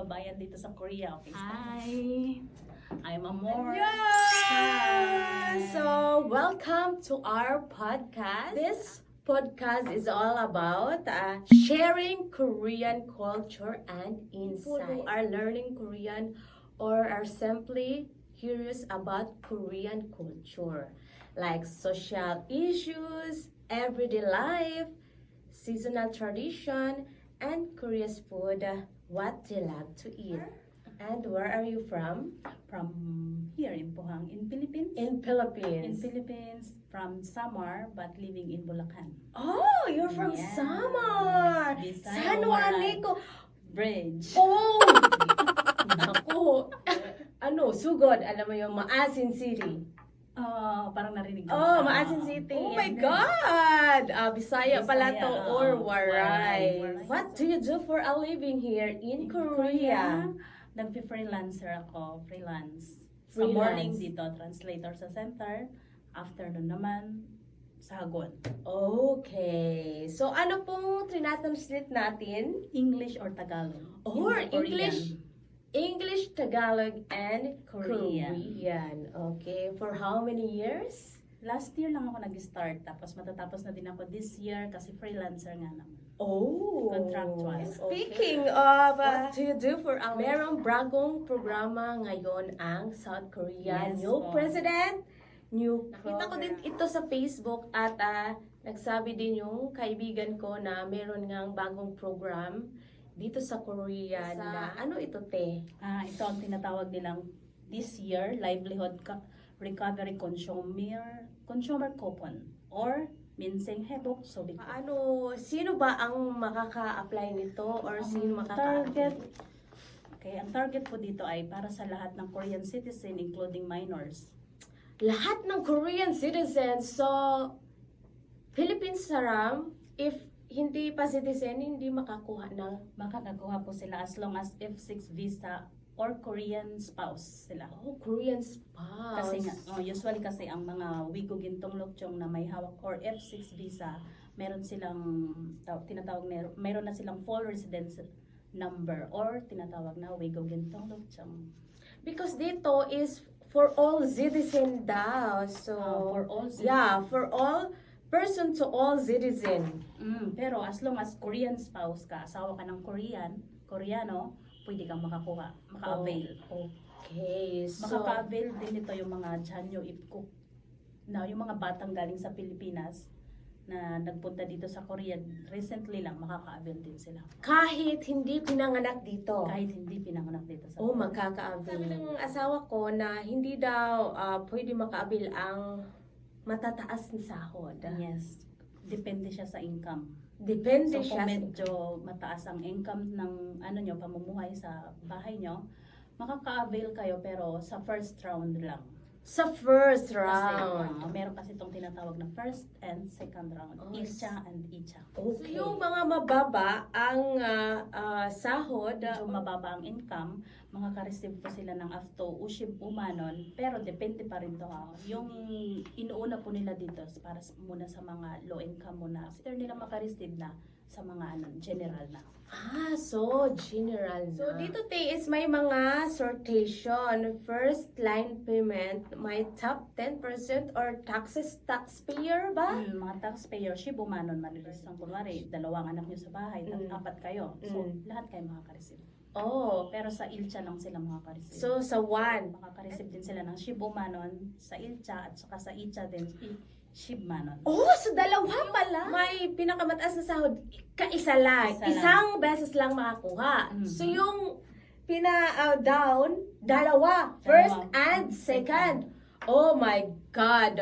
kababayan dito sa Korea. Okay, Hi! I'm Amor. Yeah! So, welcome to our podcast. This podcast is all about uh, sharing Korean culture and insight. People who are learning Korean or are simply curious about Korean culture, like social issues, everyday life, seasonal tradition, and Korea's food, what they love to eat. And where are you from? From here in Pohang, in Philippines. In in Philippines. Philippines, from Samar, but living in Bulacan. Oh, you're from Yeah. Samar. San Waray. Juanico. Bridge. Oh! Naku. ano, sugod. Alam mo yung Maasin City. Ah, parang narinig ko. Oh. Maasin City. Oh my. God! Ah, Bisaya pala Bisaya, to oo. or Waray. What do you do for a living here in Korea? Nagpi-freelancer ako, freelance. Sa Freelance. morning dito, translator sa center. Afternoon naman, sa Hagon. Okay. So, ano pong trinatranslate natin? English or Tagalog. Or Korean. English, English, Tagalog, and Korean. Korean. Okay. For how many years? Last year lang ako nag-start, tapos matatapos na din ako this year kasi freelancer nga naman. Oh. Contractual. Speaking of, uh, what do you do for a merong bagong programa ngayon ang South Korea. Yes new po. president, new Nakita ko din ito sa Facebook at ah, nagsabi din yung kaibigan ko na meron ngang bagong program dito sa Korea Sa- na ano ito te? Ah, ito ang tinatawag nilang this year livelihood recovery consumer consumer coupon or minseng hebok sobik. Paano, sino ba ang makaka-apply nito or sino Ang makaka target Okay, ang target po dito ay para sa lahat ng Korean citizen including minors. lahat ng Korean citizens. So, Philippines Saram, if hindi pa citizen, hindi makakuha ng Makakakuha po sila as long as F6 visa or Korean spouse sila. oh, Korean spouse. Kasi nga, oh, usually kasi ang mga Wigo Gintong Lokchong na may hawak or F6 visa, meron silang taw- tinatawag mer- meron na silang full residence number or tinatawag na Wigo Gintong Lokchong. Because dito is for all citizen daw. So, Ah, for all yeah, for all person to all citizen. Mm, pero as long as Korean spouse ka, asawa ka ng Korean, Koreano, pwede kang makakuha, maka-avail. Okay, so, Makaka-avail din ito yung mga Janyo Ipkuk na yung mga batang galing sa Pilipinas na nagpunta dito sa Korea recently lang makaka-avail din sila. kahit hindi pinanganak dito. Kahit hindi pinanganak dito sa Oh, Korea. magkaka-avail. Sabi ng asawa ko na hindi daw ah, pwede maka-avail ang matataas na sahod. Yes. Depende siya sa income. Depende So siya. kung sa- medyo mataas ang income ng ano nyo, pamumuhay sa bahay nyo, makaka-avail kayo pero sa first round lang. Sa first Kasi round. uh, meron kasi itong tinatawag na first and second round. Oh, Ilcha and Icha. Okay. So, yung mga mababa ang ah, ah, sahod, Medyo mababa ang income, makaka-receive po sila ng afto ushib umanon, pero depende pa rin to ha. Yung inuuna po nila dito para muna sa mga low income muna. After nila maka-receive na sa mga ano, general na. ah, so general na. So, dito te is may mga sortation. First line payment, may top 10% or taxes taxpayer ba? Mm, mga taxpayer, shib umanon, malilis lang kunwari, dalawang anak nyo sa bahay, Mm. apat kayo. So, Mm. lahat kayo makaka-receive. Oh, Pero sa Ilcha lang sila makaka-receive. so sa one. makaka-receive din sila ng shib umanon sa Ilcha at saka sa Icha din i- shib manon. Oh, so dalawa pala. May pinakamataas na sahod, kaisa lang. Isa lang. Isang beses lang makakuha. Mhm. So yung pina-down, dalawa. First Dalawa. and second. Oh my God.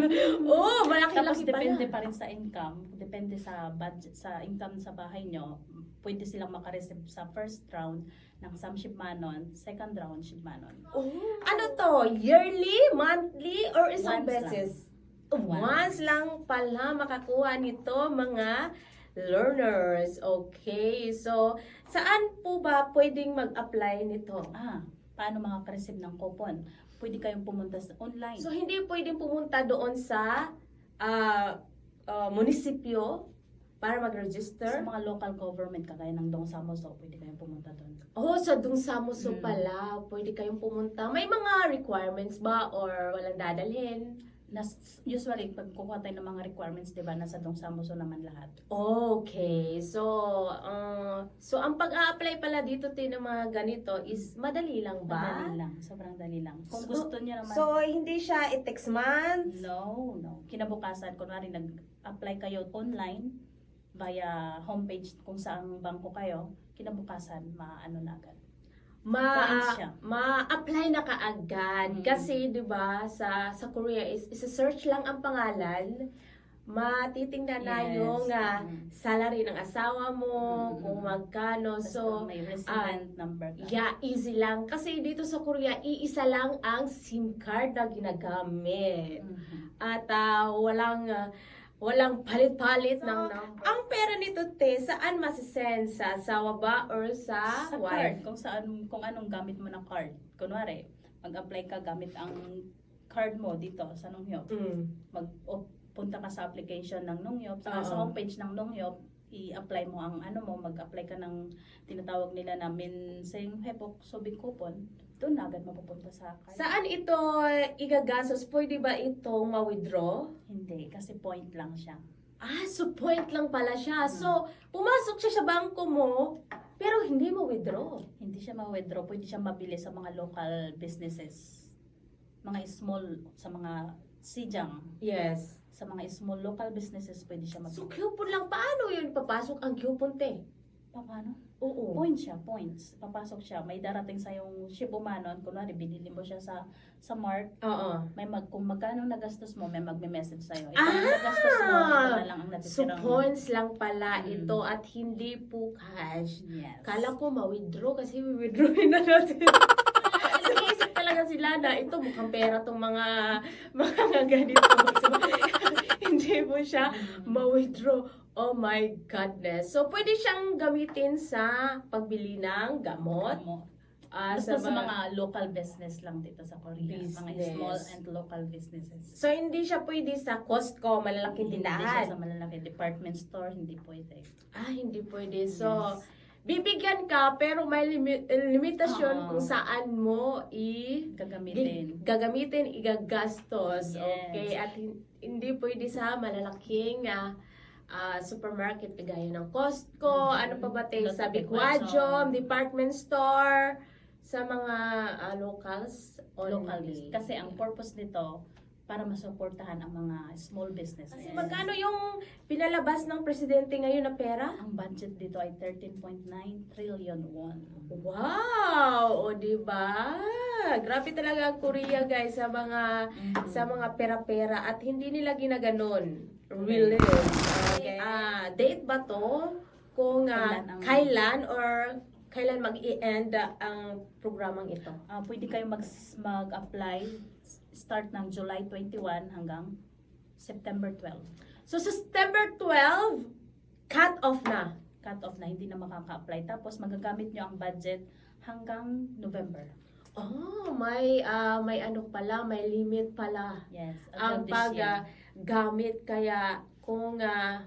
oh, Tapos malaki-laki depende pala. pa rin sa income, depende sa budget, sa income sa bahay nyo, pwede silang makareceive sa first round ng some shipmanon, second round shipmanon. Oh. Ano to? Yearly, monthly, or isang Once lang. beses? Once. Once lang pala makakuha nito mga learners. Okay, so saan po ba pwedeng mag-apply nito? Ah, paano makaka-receive ng coupon? Pwede kayong pumunta sa online. So hindi pwedeng pumunta doon sa ah, ah, munisipyo para Sa mag-register? mga local government, kagaya ng Dong Samoso, pwede kayong pumunta doon. Oh, sa dung Samuso Mm. pala, pwede kayong pumunta. May mga requirements ba or walang dadalhin? Nas, usually, pag kukuha tayo ng mga requirements, di ba, nasa Dong Samoso naman lahat. Okay. So, uh, so ang pag-a-apply pala dito tin ng mga ganito is madali lang ba? Madali lang, sobrang dali lang. Kung So- gusto niyo naman, So, hindi siya it takes months. no, no. Kinabukasan, kunwari nag-apply kayo online via homepage kung saan bangko kayo, kinabukasan, maano na agad. Ma ma-apply na kaagad Mm. kasi 'di ba sa sa Korea is isa-search lang ang pangalan matitingnan na Yes. yung ah, Mm. salary ng asawa mo Mm. kung magkano Basta so may resident number ka. yeah easy lang kasi dito sa Korea iisa lang ang SIM card na ginagamit Mhm. at ah, walang ah, walang palit-palit So, ng number Ang pera nito, te, saan masisend? Sa asawa ba or sa, sa card, wife? kung saan, kung anong gamit mo ng card. Kunwari, mag-apply ka gamit ang card mo dito sa Nonghyop. Mm. Mag o, punta ka sa application ng Nonghyop, sa, sa Oo. homepage ng Nonghyop, i-apply mo ang ano mo, mag-apply ka ng tinatawag nila na Minseng Hepok Subing Coupon. Doon na agad mapupunta sa card. Saan ito igagastos? Pwede ba itong ma-withdraw? Hindi, kasi point lang siya. Ah, so point lang pala siya. Hmm. So, pumasok siya sa bangko mo, pero hindi mo withdraw. Hindi siya ma-withdraw, pwede siya mabili sa mga local businesses. Mga small, sa mga sijang, Yes. sa mga small local businesses, pwede siya So, mabili. coupon lang. Paano yun papasok ang coupon, te? Pa- Paano? Oo. Points siya, points. Papasok siya. May darating sa yung ship umanon. Kunwari, binili mo siya sa sa Mart. Oo. May mag, kung magkano nagastos mo, may magme-message sa'yo. Ito Ah! nagastos mo, ito na lang ang So, natitirang mo. points lang pala Mm. ito at hindi po cash. Yes. Kala ko ma-withdraw kasi withdrawin na natin. Talaga sila na ito mukhang pera tong mga mga ganito. So, hindi mo siya ma-withdraw. Oh my goodness. So, pwede siyang gamitin sa pagbili ng gamot. Mo. ah, Basta sa mga local business lang dito sa Korea. Mga Business. small and local businesses. So, hindi siya pwede sa Costco, malalaking Hindi siya tindahan. sa malalaki department store, hindi pwede. Ah, hindi pwede. So, Yes. Bibigyan ka pero may limi- limitasyon Oo. kung saan mo i gagamitin. gagamitin, igagastos. Yes. Okay? At hin- hindi pwede sa malalaking ah, ah, supermarket kagaya ng Costco, Mhm. ano pa ba tayo, Lotte sa Mansion. department store, sa mga ah, locals Local only. business. Kasi ang purpose nito, para masuportahan ang mga small businesses. Kasi magkano yung pinalabas ng presidente ngayon na pera? Ang budget dito ay 13.9 trillion won. Wow! O, di ba? Grabe talaga ang Korea, guys, sa mga sa mga pera-pera at hindi nila ginaganon. Really. Okay. Ah, date ba to? Kung ah, Kailan ang- kailan or kailan mag-i-end ah, ang programang ito? Ah, pwede kayo mag, mag-apply start ng July 21 hanggang September 12. So, September 12, cut off na. Cut off na, hindi na makaka-apply. Tapos magagamit nyo ang budget hanggang November. Oh, may ah, may ano pala, may limit pala. Yes. ang paggamit kaya kung ah,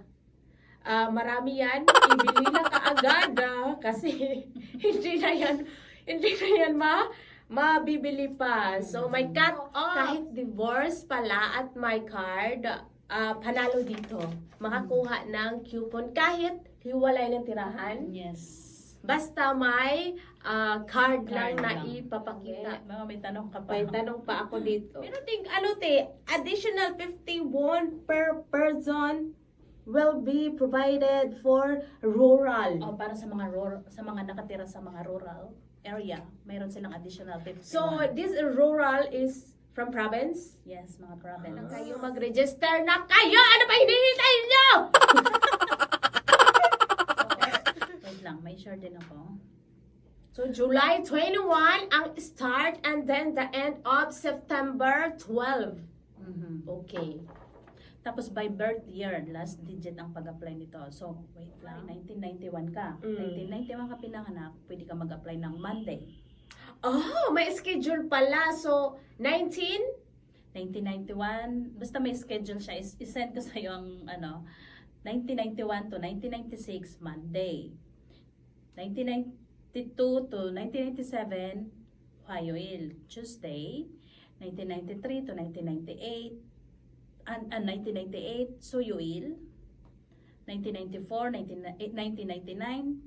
ah, marami yan, ibili na kaagad ah, kasi hindi na yan hindi na yan ma mabibili pa. So may cut kahit divorce pala at my card ah, panalo dito. Makakuha ng coupon kahit hiwalay ng tirahan. Yes. Basta may ah, card, lang Card na lang. ipapakita. Mga may tanong ka pa. May tanong pa ako dito. Pero ting ano te, additional 51 per person will be provided for rural. Oh, para sa mga rural, sa mga nakatira sa mga rural area, mayroon silang additional 51. So this rural is from province. yes, mga province. Na kayo mag-register na kayo! Ano ba hinihintay nyo? Wait lang, may share din ako. So July 21 ang start and then the end of September 12. Mhm. Okay. Tapos by birth year, last digit ang pag-apply nito. So, wait lang, 1991 ka. Mm. 1991 ka pinanganak, pwede ka mag-apply ng Monday. Oh, may schedule pala. So 19 1991, basta may schedule siya, is- isend ko sa'yo ang ano, 1991 to 1996, Monday. 1992 to 1997, Ohioil, Tuesday. 1993 to 1998, and, and 1998, Suyuil. 1994, 19, 1999,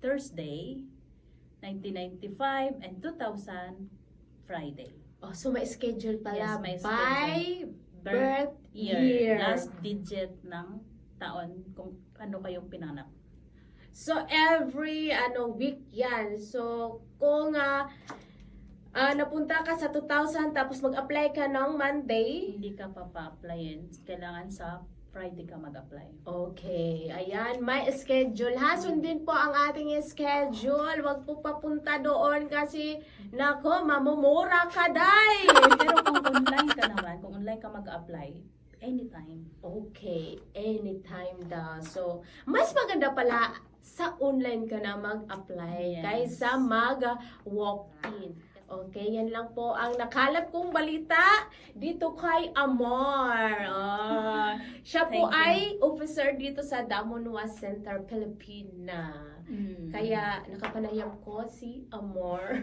Thursday. 1995 and 2000, Friday. Oh, so may schedule pala Yes, may by Birth birth year, year. last digit ng taon kung ano kayong pinanap. So every ano week 'yan. So kung ah, ah, napunta ka sa 2000 tapos mag-apply ka ng Monday, Hindi ka pa pa-applyin, kailangan sa Friday ka mag-apply. Okay, ayan, may schedule ha. Sundin po ang ating schedule. Huwag po papunta doon kasi, nako, mamumura ka, day! Pero kung online ka naman, kung online ka mag-apply, anytime. Okay, anytime daw. So, mas maganda pala sa online ka na mag-apply Yes. kaysa mag-walk-in. Okay, yan lang po ang nakalap kong balita dito kay Amor. Ah, siya po Thank you. ay officer dito sa Damonwa Center, Pilipina. Kaya nakapanayam ko si Amor.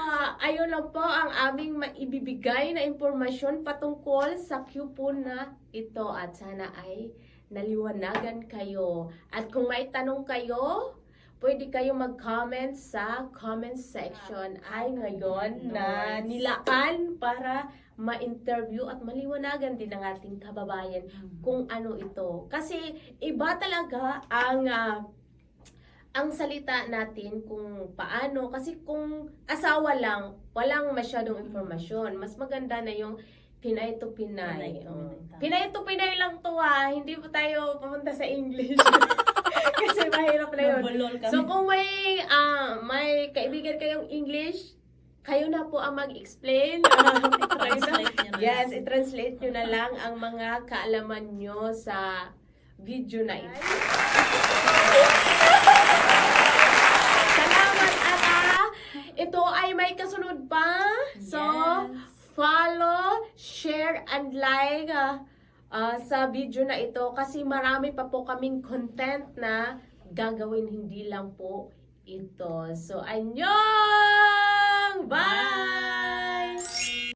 Ah, ayun lang po ang aming maibibigay na impormasyon patungkol sa Q na ito at sana ay naliwanagan kayo. At kung may tanong kayo, pwede kayo mag-comment sa comment section ay ngayon na nilaan para ma-interview at maliwanagan din ng ating kababayan kung ano ito. Kasi iba talaga ang ah, ang salita natin kung paano kasi kung asawa lang walang masyadong impormasyon mas maganda na yung Pinay to Pinay. Pinay to Oh. Pinay. Pinay to Pinay lang to ah. Hindi po tayo pumunta sa English. kasi mahirap na yun. So kung may ah may kaibigan kayong English, kayo na po ang mag-explain. Yes, i-translate nyo na lang ang mga kaalaman nyo sa video na ito. Salamat, Ata! Ito ay may kasunod pa. So, Yes. follow, share, and like ah, ah, sa video na ito kasi marami pa po kaming content na gagawin hindi lang po ito. So, anyong! Bye!